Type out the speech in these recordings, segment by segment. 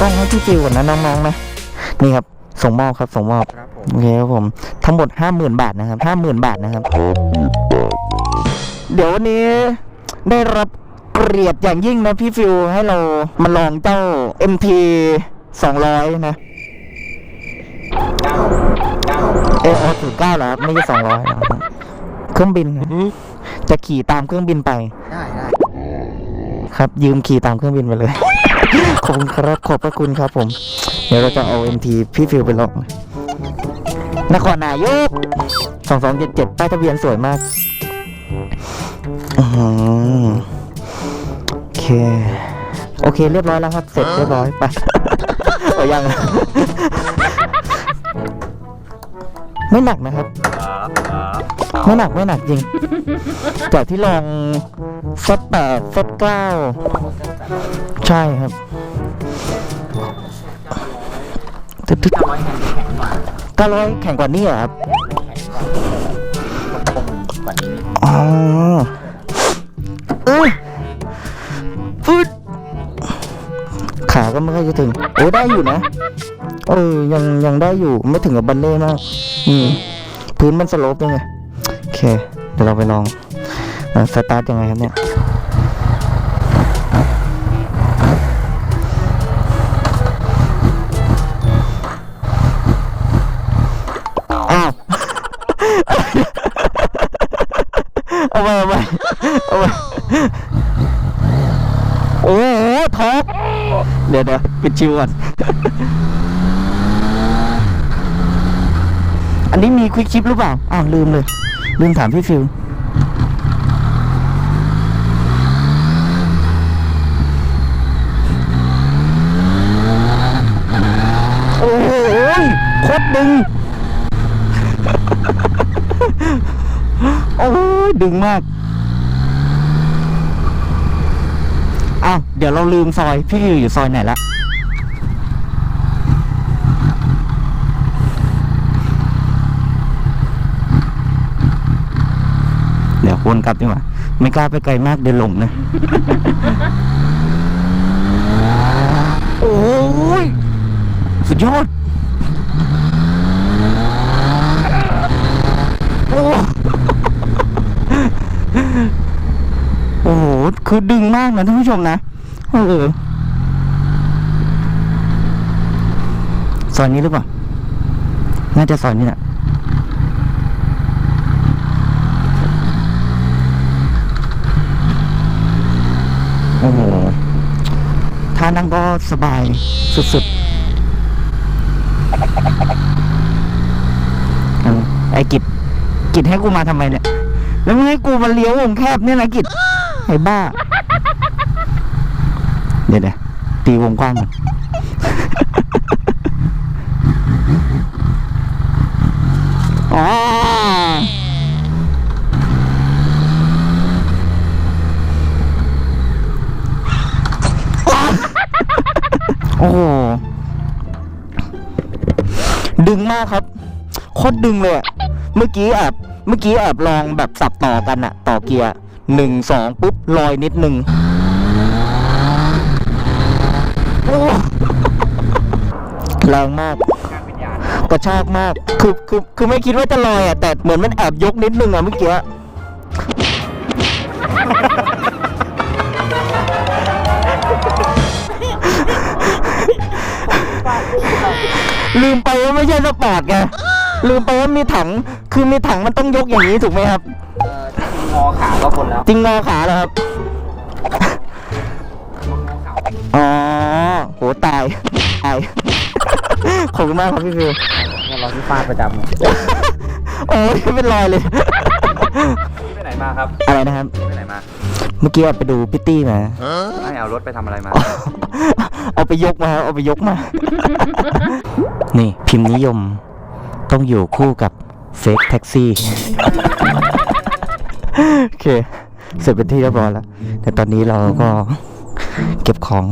กล้องให้พี่ฟิวก่อนนะน้องๆนะนี่ครับส่งมอบครับส่งมอบครับผมโอเคครับผมทั้งหมดห้าหมื่นบาทนะครับห้าหมื่นบาทนะครับเดี๋ยววันนี้ได้รับเกียรติอย่างยิ่งนะพี่ฟิวให้เรามาลองเจ้า MT 200 นะเออศูนย์เก้าเหรอครับไม่ใช่สองร้อยเครื่องบินครับจะขี่ตามเครื่องบินไปได้ได้ครับยืมขี่ตามเครื่องบินไปเลย ขอบคุณครับ ขอบพระคุณครับผม เดี๋ยวเราจะเอา MT พี่ฟิวไปลองนครนายกสองสองเจ็ดเจ็ดป้ายทะเบียนสวยมากอโอเค โอเค เรียบร้อยแล้วครับ เสร็จเรียบร้อยไปเอายังไม่หนักนะครับ ไม่หนักไม่หนักจริง จากที่ลองเซตแปดเซตเก้า ใช่ครับตึ๊ดตึ๊ดเก้าร้อยแข่งกว่านี้เหรอครับกว่านี้อ๋อเออฟืดขาก็ไม่ค่อยจะถึง โอ้ได้อยู่นะ เออ ยังยังได้อยู่ ไม่ถึงกับบันเล่มาก อืม พื้นมันสโลปยังไง โอเค เดี๋ยวเราไปลองสตาร์ทยังไงครับเนี่ย ไปเอาไปโอ้โหท็อปเดี๋ยวเดี๋ยวปิดชิวก่อน อันนี้มีควิกชิปหรือเปล่า อ้าวลืมเลย ลืมถามพี่ฟิวโอ้โหโคตรดึง โอ้ยดึงมาก อ้าวเดี๋ยวเราลืมซอย พี่ฟิวอยู่ซอยไหนละเดี๋ยววนกลับดีกว่าไม่กล้าไปไกลมากเดี๋ยวหลงนะ โอ้ยสุดยอด โอ้โอ้โห คือดึงมากนะท่านผู้ชมนะเออซอยนี้หรือเปล่า น่าจะซอยนี้แหละโอ้โหท่านั่งก็สบายสุดๆไอ้กิจกิจให้กูมาทำไมเนี่ย แล้วมึงให้กูมาเลี้ยววงแคบเนี่ยนะกิจ ไอ้บ้า เดี๋ยวเดี๋ยวตีวงกว้างอ๋อโอ้โหดึงมากครับโคตรดึงเลยอะเมื่อกี้แอบเมื่อกี้แอบลองแบบสับต่อกันอะต่อเกียร์ หนึ่งสองปุ๊บลอยนิดนึงโอ้แรงมากการเป็นยานกระชากมาก คือคือคือไม่คิดว่าจะลอยอะแต่เหมือนมันแอบยกนิดนึงอะเมื่อกี้ลืมไปว่าไม่ใช่สปอร์ตไงลืมไปว่ามีถัง คือมีถังมันต้องยกอย่างนี้ถูกไหมครับเอ่อถ้าคุณ งอขาก็พ้นแล้วจริงงอขาแล้วครับงอขาอ๋อ โหตายตาย ขอบคุณมากครับพี่ฟิวเนี่ยเราที่ฟาดประจำเนี่ยโอ้ยเป็นรอยเลยพี่ไปไหนมาครับอะไรนะครับพี่ไปไหนมาเมื่อกี้ไปดูพิตตี้มาให้เอารถไปทำอะไรมา เอาไปยกมาเอาไปยกมา นี่พิมพ์นิยม ต้องอยู่คู่กับเฟกแท็กซี่ โอเค เสร็จเป็นที่เรียบร้อยแล้ว แต่ตอนนี้เราก็เก็บของ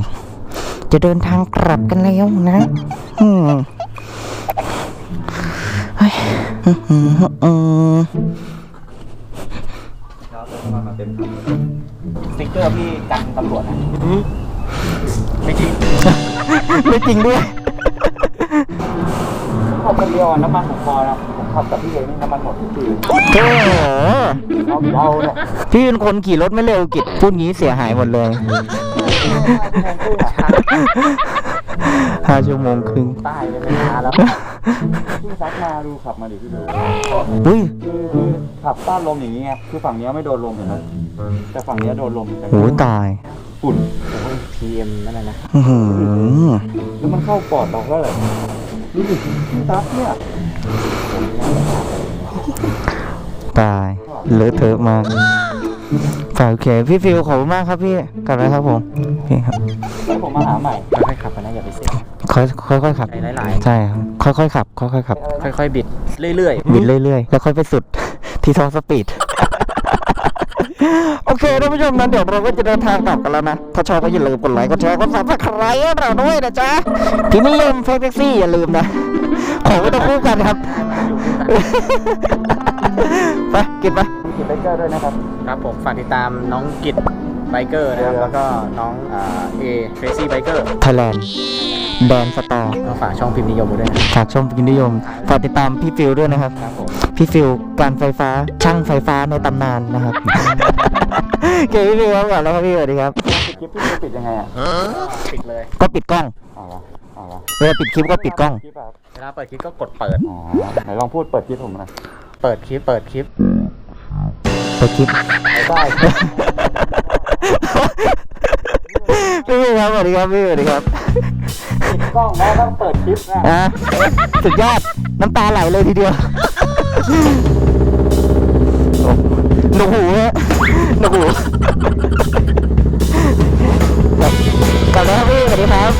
จะเดินทางกลับกันแล้วนะ อืมเฮ้ยอืมอืมอืมเราเติมมาเต็มสติ๊กเกอร์พี่กันตำรวจนะไม่จริงไม่จริงด้วยขับคนเดียวน้ำมันผมพอนะผม ขับกับพี่เลยนี่น้ำมันหมดทุกทีโอ้โหเอาเราเนี่ยพี่เป็นคนขี่รถไม่เร็วกิจพูดงี้เสียหายหมดเลยห้าชั่วโมงครึ่งตายเลยไม่มาแล้วพี่ซักมาดูขับมาดิพี่ดูอุ้ยคือคือขับต้านลมอย่างนี้ไงคือฝั่งเนี้ยไม่โดนลมเห็นไหมแต่ฝั่งเนี้ยโดนลมแต่โหตายฝุ่นโอ้ย PM นั่นแหละนะอื้อหือแล้วมันเข้าปอดเราก็เลย รู้สึกพี่ซักเนี่ยตาย เลอะเทอะมากฝากโอเค พี่ฟิวขอบคุณมากครับพี่ กลับแล้วครับผมโอเคครับแล้วผมมาหาใหม่ค่อยๆขับไปนะอย่าไปเสียค่อยค่อยๆขับ ใจหลายๆใช่ครับ ค่อยๆขับ ค่อยๆขับค่อยๆบิด เรื่อยบิดเรื่อยๆ แล้วค่อยไปสุด ที่ท้องสปีด โอเคท่านผู้ชมนั้นเดี๋ยวเราก็จะเดินทางกลับกันแล้วนะ ถ้าชอบก็อย่าลืมกดไลค์กดแชร์กดซับสไครต์ให้เราด้วยนะจ๊ะที่นิยมเฟซแท็กซี่อย่าลืมนะ ขอไม่ต้องคู่กันครับ ไปกินไปๆมีกิจไบเกอร์ด้วยนะครับ ครับผมฝากติดตามน้องกิจ ไบเกอร์นะครับ แล้วก็น้องอ่าเอเฟซี่ไบเกอร์ไทยแลนด์แดนสตอร์ก็ฝากช่องพิมพ์นิยมไว้ด้วยนะฝากชมพินิยมฝากติดตามพี่ฟิวด้วยนะครับ ครับผมพี่ฟิวการไฟฟ้าช่างไฟฟ้าในตำนานนะครับเก๋พี่ฟิวครับก่อนแล้วครับพี่สวัสดีครับปิดคลิปพี่ปิดยังไงอะปิดเลยก็ปิดกล้องเอาละเอาละเวลาปิดคลิปก็ปิดกล้องคลิปอะเวลาเปิดคลิปก็กดเปิดอ๋อไหนลองพูดเปิดคลิปผมหน่อยเปิดคลิปเปิดคลิปเปิดคลิปได้ พี่ฟิวครับสวัสดีครับพี่สวัสดีครับปิดกล้องแล้วต้องเปิดคลิปนะอะสุดยอดน้ำตาไหลเลยทีเดียวโอ้หนวกหูฮะหนวกหูกลับกลับแล้วครับพี่สวัสดีครับ